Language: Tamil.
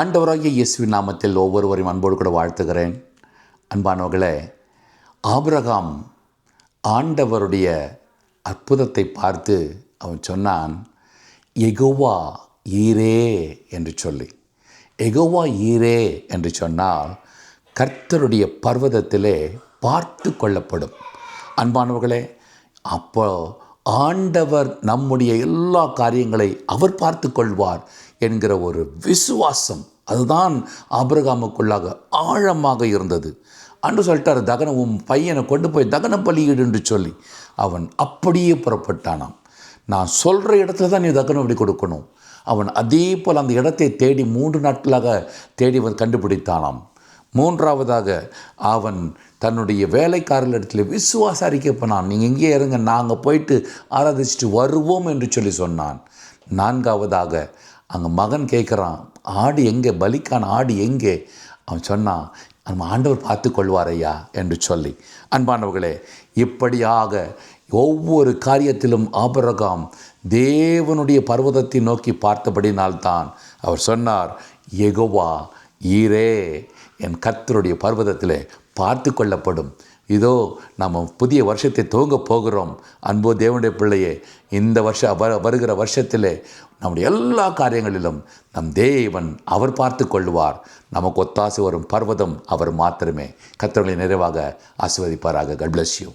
ஆண்டவராகிய இயேசுவின் நாமத்தில் ஒவ்வொருவரையும் அன்போடு கூட வாழ்த்துகிறேன். அன்பானவர்களே ஆபிரகாம் ஆண்டவருடைய அற்புதத்தை பார்த்து அவன் சொன்னான் எகோவா ஈரே என்று சொல்லி. எகோவா ஈரே என்று சொன்னால் கர்த்தருடைய பர்வதத்திலே பார்த்து கொள்ளப்படும். அன்பானவர்களே அப்போ ஆண்டவர் நம்முடைய எல்லா காரியங்களை அவர் பார்த்து கொள்வார் என்கிற ஒரு விசுவாசம் அதுதான் ஆபிரகாமுக்குள்ளாக ஆழமாக இருந்தது. அன்று சொல்லிட்டார் தகன உன் பையனை கொண்டு போய் தகன பலியிடு என்று சொல்லி. அவன் அப்படியே புறப்பட்டானாம். நான் சொல்கிற இடத்துல தான் நீ தகனம் இப்படி கொடுக்கணும். அவன் அதே போல் அந்த இடத்தை தேடி மூன்று நாட்களாக தேடி கண்டுபிடித்தானாம். மூன்றாவதாக அவன் தன்னுடைய வேலைக்காரர்களிடத்தில் விசுவாச அறிக்கை பண்ணான் நீங்கள் இங்கே இருங்க நாங்கள் போயிட்டு ஆராதிச்சுட்டு வருவோம் என்று சொல்லி சொன்னான். நான்காவதாக அங்கே மகன் கேட்குறான் ஆடு எங்கே? பலிக்கான ஆடு எங்கே? அவன் சொன்னான் நம்ம ஆண்டவர் பார்த்து கொள்வார் ஐயா என்று சொல்லி. அன்பானவர்களே இப்படியாக ஒவ்வொரு காரியத்திலும் ஆபரகாம் தேவனுடைய பர்வதத்தை நோக்கி பார்த்தபடினால்தான் அவர் சொன்னார் எகோவா ஈரே என் கத்தருடைய பர்வதத்தில் பார்த்து கொள்ளப்படும். இதோ நாம் புதிய வருஷத்தை துவங்க போகிறோம். அன்போ தேவனுடைய பிள்ளையே இந்த வருஷம் வ வருகிற வருஷத்தில் நம்முடைய எல்லா காரியங்களிலும் நம் தேவன் அவர் பார்த்து கொள்வார் நமக்கு ஒத்தாசு வரும் பர்வதம் அவர் மாத்திரமே. கர்த்தர்களை நிறைவாக ஆசிர்வதிப்பாராக. Cut bless you